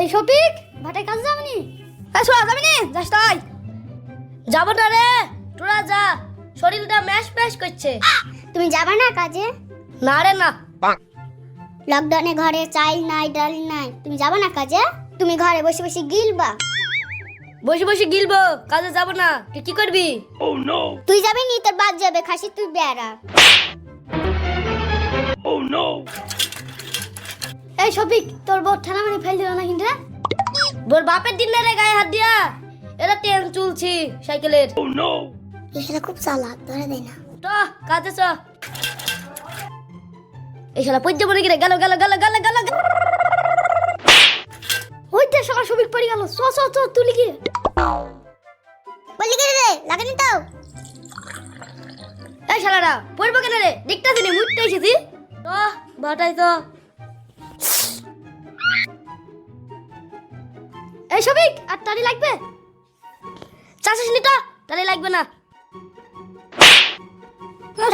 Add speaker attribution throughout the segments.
Speaker 1: এই শফিক ভাটায় কাজ যাবনি এই শোনা যাবি নি? যাস তাই
Speaker 2: যাব না রে তোরা যা। শরীরটা ম্যাশ ম্যাশ করছে।
Speaker 3: তুমি যাবে না কাজে?
Speaker 2: না রে না।
Speaker 3: লকডাউনে ঘরে চাল নাই ডাল নাই। তুমি যাবে না কাজে? তুমি ঘরে বসে বসে গিলবা।
Speaker 2: বসে বসে গিলবো কাজে যাব না। তুই কি করবি?
Speaker 3: তুই যাবি নি তোর বাদ যাবে খাসি তুই বেড়া।
Speaker 1: এই শফিক তোর বউ ঠানা মানে ফেল দিল না কিন্তু
Speaker 2: তোর বাপের দিন রে গায়ে হাত দিয়া। এরা ট্রেন চলছি সাইকেলের।
Speaker 3: এসে খুব চালাক ধরে দেয় না।
Speaker 2: তো কাজে চ। এই শালা পর্যা পড়ে গেলে গেল গেল গেল গেল গেল। গেল।
Speaker 1: ওইটা শালা শফিক পড়ে গেল। চ চ চ তুলি কি?
Speaker 3: বলি কি রে? লাগেনি তো
Speaker 2: এই শালারা পড়ব কেন রে? দেখতে আসিনি মুটতে এসেছি। তো বাটাই তো।
Speaker 1: এই শফিক আর তারি লাগবে?
Speaker 2: চাষিস নি তো তাহলে লাগবে না।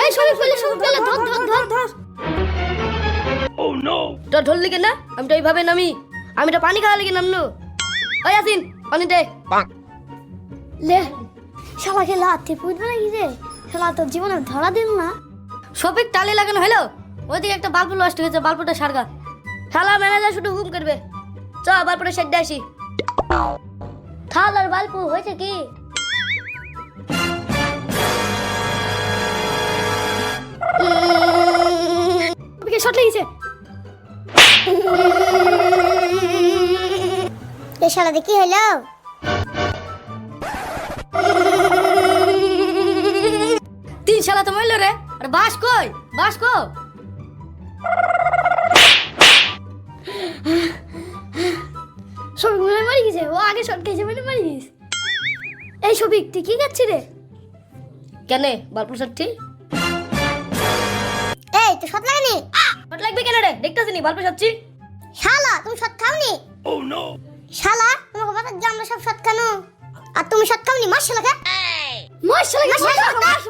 Speaker 1: এই শফিক বলে ধর ধর ধর। ধর
Speaker 2: তো ধরলি কেন আমি তো এইভাবে নামি। আমি তো পানি খাওয়া লেগে নামলো ওই আসিন পানি দে।
Speaker 1: লে শালাকে লাথি পুঁতবে নাকি রে শালা তোর জীবনে ধরা দিল না।
Speaker 2: শফিক টালি লাগানো হলো ওইদিকে একটা বাল্ব নষ্ট হয়েছে বাল্বটা সারগা। শালা ম্যানেজার শুধু হুম করবে। চ বাল্বটা সেট আসি।
Speaker 1: থাল আর বাল্প হয়েছে কি? শট লেগেছে।
Speaker 3: এ শালা দেখি হলো?
Speaker 2: তিন শালা তো মরলো রে। আর বাস কই? বাস কো
Speaker 1: মারি গেছে ও আগে শট খেয়েছে মানে মারি গেছে এই শফিক তুই কি খাচ্ছি রে?
Speaker 2: কেন বাল্ব সারছি
Speaker 3: এই তো সৎ লাগেনি?
Speaker 2: হট লাগবে কেন রে? দেখতে আসিনি বাল্ব সারছি
Speaker 3: শালা তুমি সৎ খাওনি? ও নো শালা তোমাকে যে আমরা সব সৎ খানো আর তুমি সৎ খাওনি শালাকে?
Speaker 1: মাস শালাকে মাস